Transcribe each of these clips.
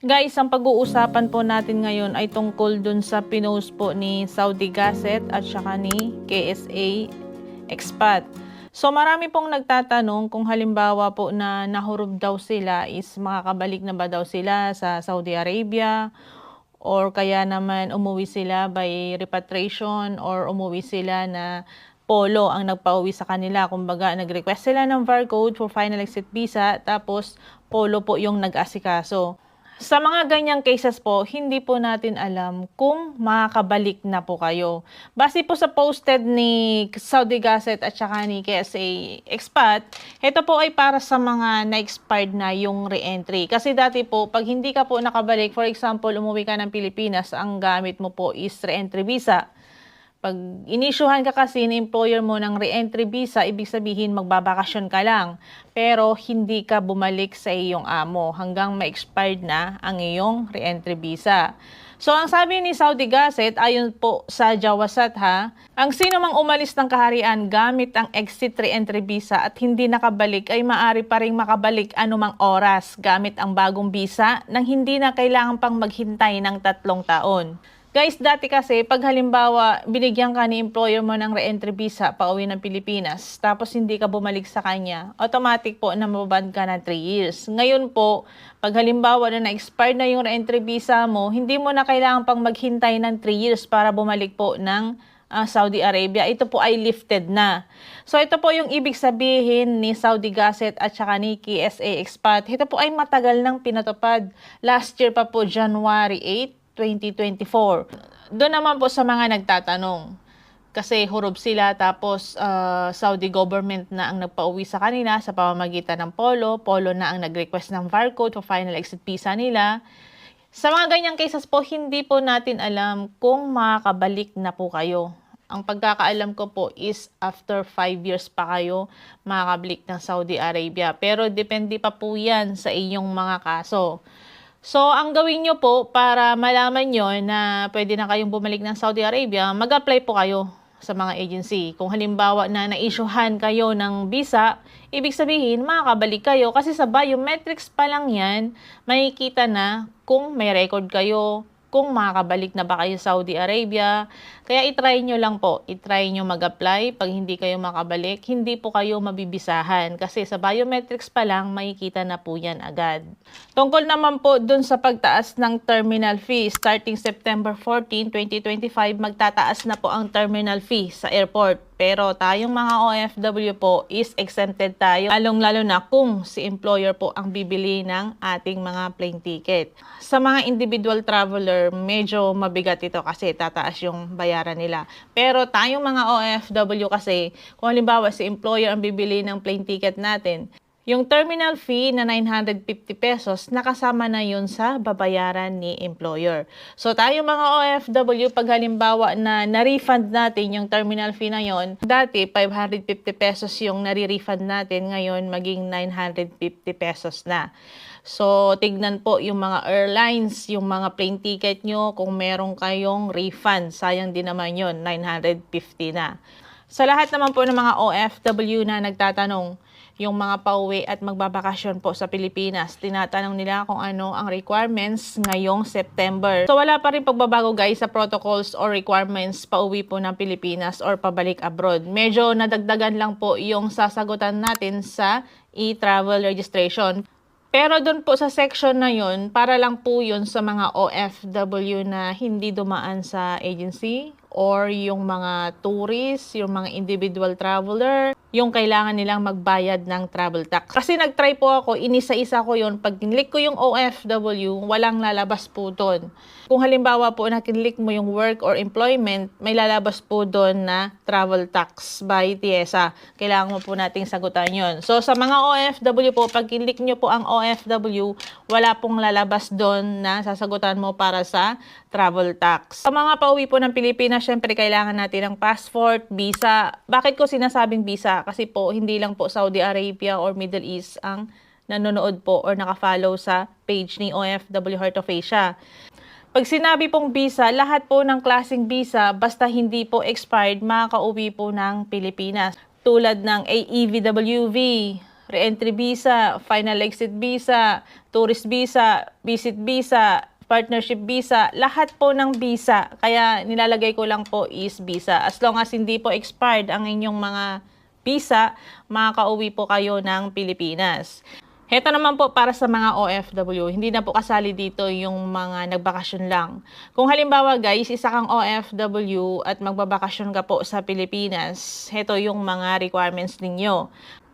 Guys, ang pag-uusapan po natin ngayon ay tungkol dun sa pinost po ni Saudi Gazette at saka ni KSA Expat. So marami pong nagtatanong kung halimbawa po na nahurog daw sila is makakabalik na ba daw sila sa Saudi Arabia or kaya naman umuwi sila by repatriation or umuwi sila na polo ang nagpauwi sa kanila. Kumbaga, nag-request sila ng VAR code for final exit visa tapos polo po yung nag-asikaso. Sa mga ganyang cases po, hindi po natin alam kung makakabalik na po kayo. Base po sa posted ni Saudi Gazette at saka ni KSA Expat, ito po ay para sa mga na-expired na yung re-entry. Kasi dati po, pag hindi ka po nakabalik, for example, umuwi ka ng Pilipinas, ang gamit mo po is re-entry visa. Pag inisyuhan ka kasi ni employer mo ng re-entry visa, ibig sabihin magbabakasyon ka lang. Pero hindi ka bumalik sa iyong amo hanggang ma-expired na ang iyong re-entry visa. So ang sabi ni Saudi Gazette, ayon po sa Jawasat ha, ang sino mang umalis ng kaharian gamit ang exit re-entry visa at hindi nakabalik ay maari pa ring makabalik anumang oras gamit ang bagong visa nang hindi na kailangan pang maghintay ng tatlong taon. Guys, dati kasi, pag halimbawa, binigyan ka ni employer mo ng re-entry visa pa uwi ng Pilipinas, tapos hindi ka bumalik sa kanya, automatic po na mababan ka na 3 years. Ngayon po, pag halimbawa na na-expired na yung re-entry visa mo, hindi mo na kailangan pang maghintay ng 3 years para bumalik po ng ah, Saudi Arabia. Ito po ay lifted na. So ito po yung ibig sabihin ni Saudi Gazette at saka ni KSA Expat. Ito po ay matagal nang pinatupad. Last year pa po, January 8, 2024. Doon naman po sa mga nagtatanong. Kasi hurub sila tapos ah, Saudi government na ang nagpauwi sa kanila sa pamamagitan ng Polo. Polo na ang nag-request ng VAR code for final exit visa nila. Sa mga ganyang cases po, hindi po natin alam kung makakabalik na po kayo. Ang pagkakaalam ko po is after 5 years pa kayo makakabalik ng Saudi Arabia. Pero depende pa po yan sa inyong mga kaso. So, ang gawin nyo po para malaman nyo na pwede na kayong bumalik ng Saudi Arabia, mag-apply po kayo sa mga agency. Kung halimbawa na na-issuehan kayo ng visa, ibig sabihin makakabalik kayo kasi sa biometrics pa lang yan, makikita na kung may record kayo, kung makakabalik na ba kayo sa Saudi Arabia. Kaya itry nyo lang po, itry nyo mag-apply. Pag hindi kayo makabalik, hindi po kayo mabibisahan. Kasi sa biometrics pa lang, makikita na po yan agad. Tungkol naman po dun sa pagtaas ng terminal fee, starting September 14, 2025, magtataas na po ang terminal fee sa airport. Pero tayong mga OFW po is exempted tayo, lalong-lalo na kung si employer po ang bibili ng ating mga plane ticket. Sa mga individual traveler, medyo mabigat ito kasi tataas yung bayaran nila. Pero tayong mga OFW kasi, kung halimbawa si employer ang bibili ng plane ticket natin, yung terminal fee na 950 pesos, nakasama na yun sa babayaran ni employer. So tayo mga OFW, pag halimbawa na na-refund natin yung terminal fee na yon, dati 550 pesos yung nare-refund natin, ngayon maging 950 pesos na. So, tignan po yung mga airlines, yung mga plane ticket nyo, kung meron kayong refund, sayang din naman yun, 950 na. Sa lahat naman po ng mga OFW na nagtatanong, yung mga pauwi at magbabakasyon po sa Pilipinas. Tinatanong nila kung ano ang requirements ngayong September. So wala pa rin pagbabago guys sa protocols or requirements pauwi po ng Pilipinas or pabalik abroad. Medyo nadagdagan lang po yung sasagutan natin sa e-travel registration. Pero doon po sa section na yun, para lang po yun sa mga OFW na hindi dumaan sa agency or yung mga tourist, yung mga individual traveler, yung kailangan nilang magbayad ng travel tax. Kasi nag-try po ako, inisa-isa ko yun. Pag kinlik ko yung OFW, walang lalabas po doon. Kung halimbawa po na kinlik mo yung work or employment, may lalabas po doon na travel tax by TIESA. Kailangan mo po nating sagutan yon. So sa mga OFW po, pag kinlik nyo po ang OFW, wala pong lalabas doon na sasagutan mo para sa travel tax. Sa mga pauwi po ng Pilipinas, syempre kailangan natin ng passport, visa. Bakit ko sinasabing visa? Kasi po, hindi lang po Saudi Arabia or Middle East ang nanonood po or nakafollow sa page ni OFW Heart of Asia. Pag sinabi pong visa, lahat po ng klaseng visa, basta hindi po expired, makakauwi po ng Pilipinas. Tulad ng AEVWV, re-entry visa, final exit visa, tourist visa, visit visa, partnership visa, lahat po ng visa. Kaya nilalagay ko lang po is visa. As long as hindi po expired ang inyong mga visa, makakauwi po kayo ng Pilipinas. Heto naman po para sa mga OFW, hindi na po kasali dito yung mga nagbakasyon lang. Kung halimbawa guys, isa kang OFW at magbabakasyon ka po sa Pilipinas, heto yung mga requirements ninyo.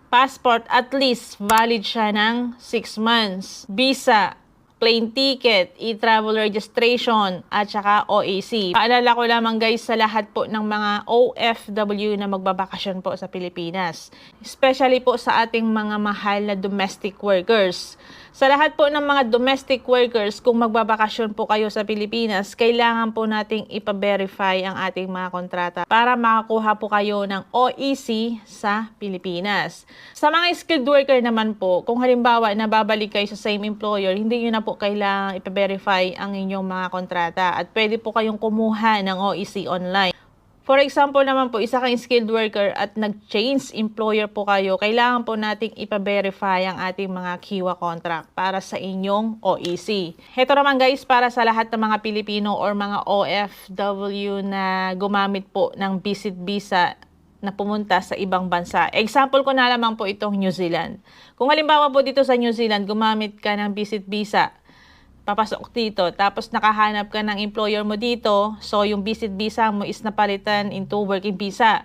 Passport, at least valid siya ng 6 months. Visa, plane ticket, e-travel registration, at saka OAC. Paalala ko lamang guys sa lahat po ng mga OFW na magbabakasyon po sa Pilipinas. Especially po sa ating mga mahal na domestic workers. Sa lahat po ng mga domestic workers, kung magbabakasyon po kayo sa Pilipinas, kailangan po nating ipa-verify ang ating mga kontrata para makakuha po kayo ng OEC sa Pilipinas. Sa mga skilled worker naman po, kung halimbawa nababalik kayo sa same employer, hindi nyo na po kailangang ipa-verify ang inyong mga kontrata at pwede po kayong kumuha ng OEC online. For example naman po, isa kang skilled worker at nag-change employer po kayo, kailangan po nating ipa-verify ang ating mga kiwa contract para sa inyong OEC. Heto naman guys, para sa lahat ng mga Pilipino or mga OFW na gumamit po ng visit visa na pumunta sa ibang bansa. Example ko na lamang po itong New Zealand. Kung halimbawa po dito sa New Zealand, gumamit ka ng visit visa, papasok dito, tapos nakahanap ka ng employer mo dito, so yung visit visa mo is napalitan into working visa.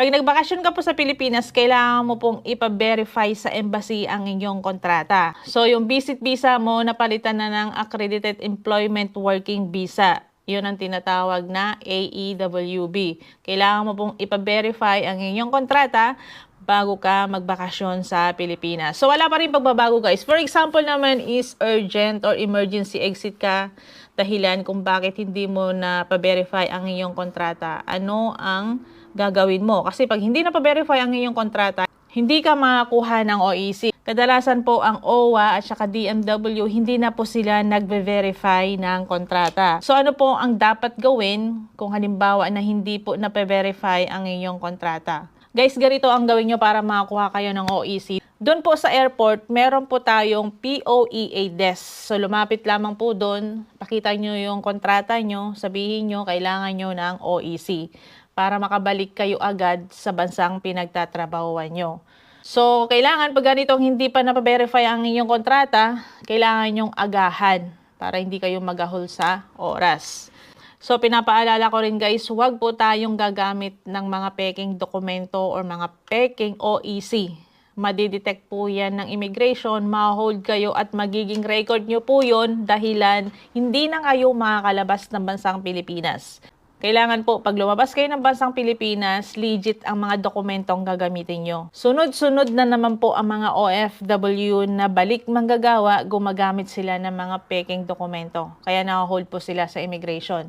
Pag nagbakasyon ka po sa Pilipinas, kailangan mo pong ipa-verify sa embassy ang inyong kontrata. So yung visit visa mo, napalitan na ng Accredited Employment Working Visa. Yun ang tinatawag na AEWB. Kailangan mo pong ipa-verify ang inyong kontrata bago ka magbakasyon sa Pilipinas. So wala pa rin pagbabago guys. For example naman is urgent or emergency exit ka dahilan kung bakit hindi mo na pa-verify ang iyong kontrata. Ano ang gagawin mo? Kasi pag hindi na pa-verify ang iyong kontrata, hindi ka makakuha ng OEC. Kadalasan po ang OWA at saka DMW, hindi na po sila nagbe-verify ng kontrata. So ano po ang dapat gawin kung halimbawa na hindi po na-verify ang iyong kontrata? Guys, ganito ang gawin nyo para makakuha kayo ng OEC. Doon po sa airport, meron po tayong POEA desk. So, lumapit lamang po doon, pakita nyo yung kontrata nyo, sabihin nyo, kailangan nyo ng OEC para makabalik kayo agad sa bansang pinagtatrabahuan nyo. So, kailangan pag ganitong hindi pa napaverify ang inyong kontrata, kailangan nyong agahan para hindi kayo magahol sa oras. So, pinapaalala ko rin guys, huwag po tayong gagamit ng mga peking dokumento or mga peking OEC. Madidetect po yan ng immigration, ma-hold kayo at magiging record nyo po yon dahilan hindi na kayo makakalabas ng bansang Pilipinas. Kailangan po, pag lumabas kayo ng bansang Pilipinas, legit ang mga dokumentong gagamitin nyo. Sunod-sunod na naman po ang mga OFW na balik manggagawa, gumagamit sila ng mga peking dokumento. Kaya nakahold po sila sa immigration.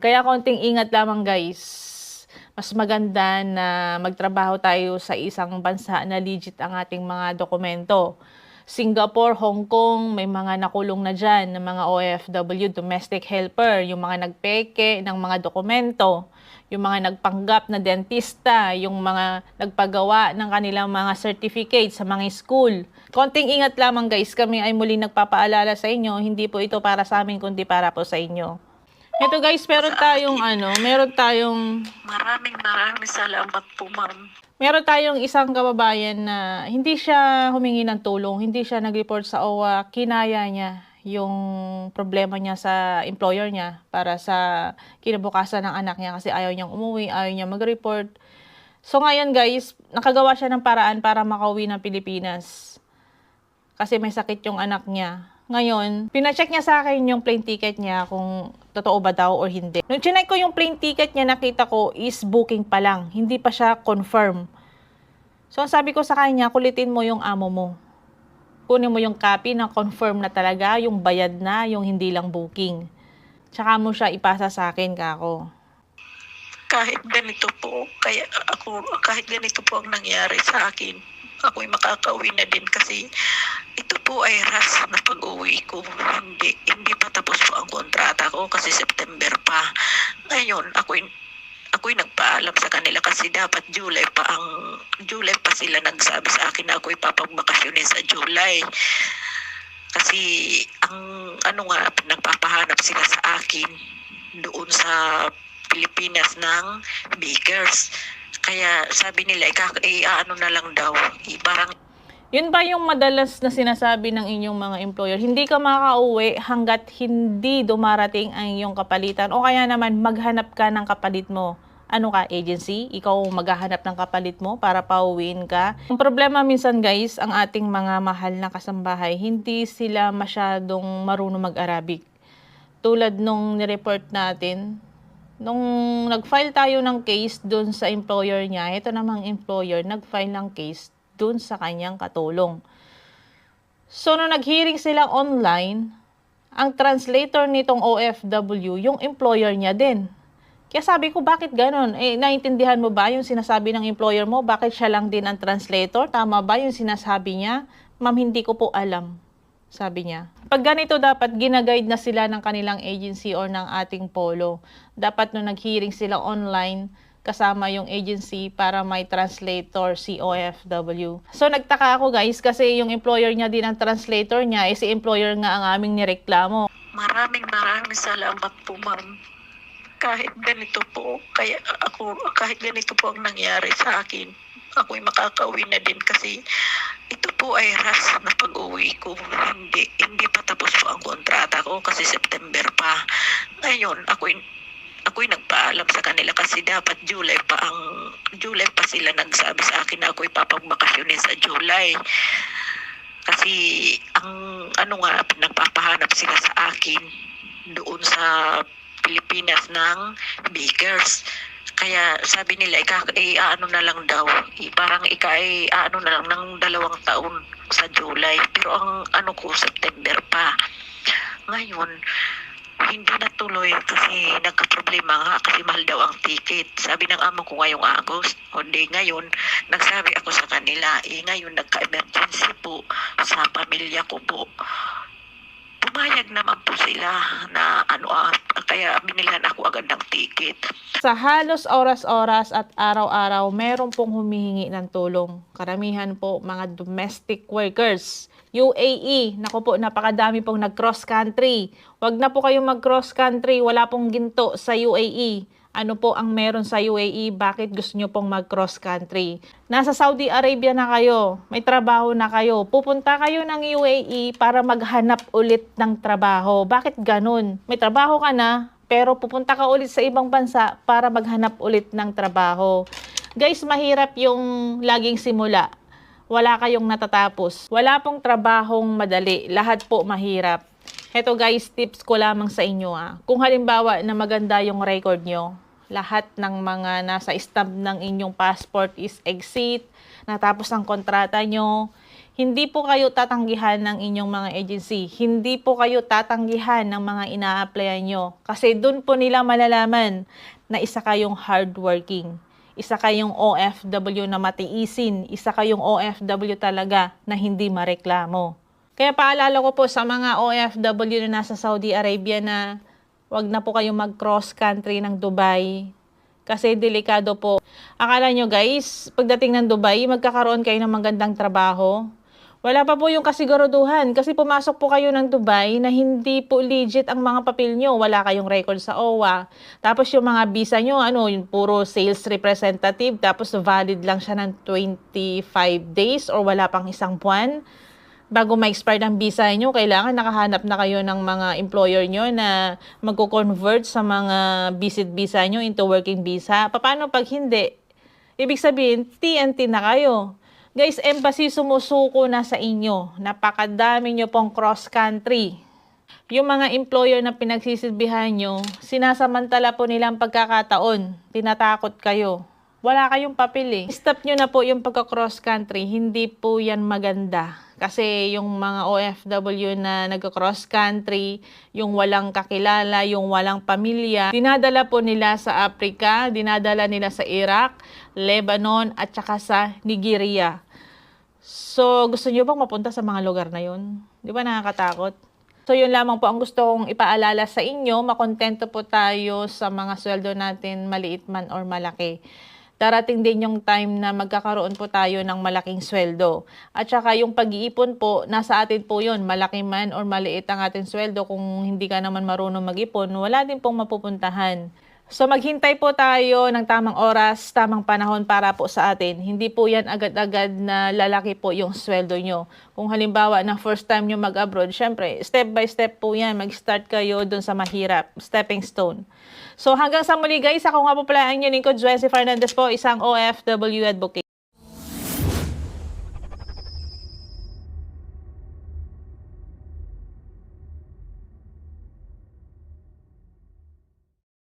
Kaya konting ingat lamang guys. Mas maganda na magtrabaho tayo sa isang bansa na legit ang ating mga dokumento. Singapore, Hong Kong, may mga nakulong na dyan ng mga OFW, domestic helper, yung mga nagpeke ng mga dokumento, yung mga nagpanggap na dentista, yung mga nagpagawa ng kanilang mga certificate sa mga school. Konting ingat lamang guys, kami ay muli nagpapaalala sa inyo, hindi po ito para sa amin kundi para po sa inyo. Ito guys, meron tayong ano, meron tayong Maraming maraming salamat po, ma'am. meron tayong isang kababayan na hindi siya humingi ng tulong, hindi siya nag-report sa OWA, kinaya niya yung problema niya sa employer niya para sa kinabukasan ng anak niya kasi ayaw niyang umuwi, ayaw niya mag-report. So ngayon guys, nakagawa siya ng paraan para makauwi ng Pilipinas. Kasi may sakit yung anak niya. Ngayon, pinacheck niya sa akin yung plane ticket niya kung totoo ba daw or hindi. Nung chinek ko yung plane ticket niya, nakita ko is booking pa lang. Hindi pa siya confirm. So, ang sabi ko sa kanya, kulitin mo yung amo mo. Kunin mo yung copy na confirm na talaga, yung bayad na, yung hindi lang booking. Tsaka mo siya ipasa sa akin, kako. Kahit ganito po, kaya ako, kahit ganito po ang nangyari sa akin, ako'y makakauwi na din kasi ito po ay ras na pag-uwi ko. Hindi, hindi pa tapos po ang kasi September pa. Ngayon, ako'y ako'y nagpaalam sa kanila kasi dapat July pa ang July pa sila nagsabi sa akin na ako'y papagbakasyonin sa July. Kasi ang ano nga nagpapahanap sila sa akin doon sa Pilipinas ng bakers. Kaya sabi nila, ikaka, eh, ano na lang daw, eh, parang Yun ba yung madalas na sinasabi ng inyong mga employer? Hindi ka makauwi hanggat hindi dumarating ang iyong kapalitan o kaya naman maghanap ka ng kapalit mo. Ano ka, agency? Ikaw maghahanap ng kapalit mo para pauwiin ka? Ang problema minsan guys, ang ating mga mahal na kasambahay, hindi sila masyadong marunong mag-Arabic. Tulad nung nireport natin, nung nag-file tayo ng case dun sa employer niya, ito namang employer, nag-file ng case dun sa kanyang katulong. So, nung nag-hearing sila online, ang translator nitong OFW, yung employer niya din. Kaya sabi ko, bakit ganun? Eh, naintindihan mo ba yung sinasabi ng employer mo? Bakit siya lang din ang translator? Tama ba yung sinasabi niya? Ma'am, hindi ko po alam. Sabi niya. Pag ganito dapat, ginaguide na sila ng kanilang agency or ng ating polo. Dapat nung nag-hearing sila online, kasama yung agency para may translator si OFW. So nagtaka ako guys kasi yung employer niya din ang translator niya, eh si employer nga ang aming nireklamo. maraming maraming salamat po ma'am. Kahit ganito po, kaya ako, kahit ganito po ang nangyari sa akin, ako'y makakauwi na din kasi ito po ay ras na pag-uwi ko. Hindi, hindi pa tapos po ang kontrata ko kasi September pa. Ngayon, ako'y ako'y nagpaalam sa kanila kasi dapat July pa ang July pa sila nagsabi sa akin na ako'y papagbakasyonin sa July. Kasi ang ano nga nagpapahanap sila sa akin doon sa Pilipinas ng bakers. Kaya sabi nila, ika, eh, ano na lang daw, eh, parang ika, eh, ano na lang ng dalawang taon sa July. Pero ang ano ko, September pa. Ngayon, hindi natuloy kasi nagka-problema nga kasi mahal daw ang ticket. Sabi ng amo ko ngayong August, o di ngayon, nagsabi ako sa kanila, eh ngayon nagka-emergency po sa pamilya ko po. Pumayag naman po sila na ano ah, kaya binilhan ako agad ng ticket. Sa halos oras-oras at araw-araw, meron pong humihingi ng tulong. Karamihan po mga domestic workers. UAE, naku po, napakadami pong nag-cross country. Huwag na po kayong mag-cross country, wala pong ginto sa UAE. Ano po ang meron sa UAE? Bakit gusto nyo pong mag-cross country? Nasa Saudi Arabia na kayo, may trabaho na kayo. Pupunta kayo ng UAE para maghanap ulit ng trabaho. Bakit ganun? May trabaho ka na, pero pupunta ka ulit sa ibang bansa para maghanap ulit ng trabaho. Guys, mahirap yung laging simula. Wala kayong natatapos. Wala pong trabahong madali. Lahat po mahirap. Heto guys, tips ko lamang sa inyo ah. Kung halimbawa na maganda yung record nyo, lahat ng mga nasa stamp ng inyong passport is exit, natapos ang kontrata nyo, hindi po kayo tatanggihan ng inyong mga agency. Hindi po kayo tatanggihan ng mga ina-applyan nyo. Kasi dun po nila malalaman na isa kayong hardworking. Isa kayong OFW na matiisin. Isa kayong OFW talaga na hindi mareklamo. Kaya paalala ko po sa mga OFW na nasa Saudi Arabia na wag na po kayong mag-cross country ng Dubai. Kasi delikado po. Akala nyo guys, pagdating ng Dubai, magkakaroon kayo ng magandang trabaho. Wala pa po yung kasiguraduhan kasi pumasok po kayo ng Dubai na hindi po legit ang mga papel nyo. Wala kayong record sa OWA. Tapos yung mga visa nyo, ano, yung puro sales representative. Tapos valid lang siya ng 25 days or wala pang isang buwan bago ma-expire ang visa nyo, kailangan nakahanap na kayo ng mga employer nyo na magko-convert sa mga visit visa nyo into working visa. Paano pag hindi? Ibig sabihin, TNT na kayo. Guys, embassy sumusuko na sa inyo. Napakadami nyo pong cross-country. Yung mga employer na pinagsisilbihan nyo, sinasamantala po nilang pagkakataon. Tinatakot kayo. Wala kayong papel eh. Stop nyo na po yung pagka-cross country. Hindi po yan maganda. Kasi yung mga OFW na nagka-cross country, yung walang kakilala, yung walang pamilya, dinadala po nila sa Africa, dinadala nila sa Iraq, Lebanon, at saka sa Nigeria. So, gusto nyo bang mapunta sa mga lugar na yun? Di ba nakakatakot? So yun lamang po ang gusto kong ipaalala sa inyo. Makontento po tayo sa mga sweldo natin, maliit man or malaki. Darating din yung time na magkakaroon po tayo ng malaking sweldo. At saka yung pag-iipon po, nasa atin po yun. Malaki man or maliit ang ating sweldo. Kung hindi ka naman marunong mag-ipon, wala din pong mapupuntahan. So maghintay po tayo ng tamang oras, tamang panahon para po sa atin. Hindi po yan agad-agad na lalaki po yung sweldo nyo. Kung halimbawa na first time nyo mag-abroad, syempre, step by step po yan. Mag-start kayo dun sa mahirap, stepping stone. So hanggang sa muli guys, ako nga po pala ang inyong lingkod, Joyce Fernandez po, isang OFW advocate.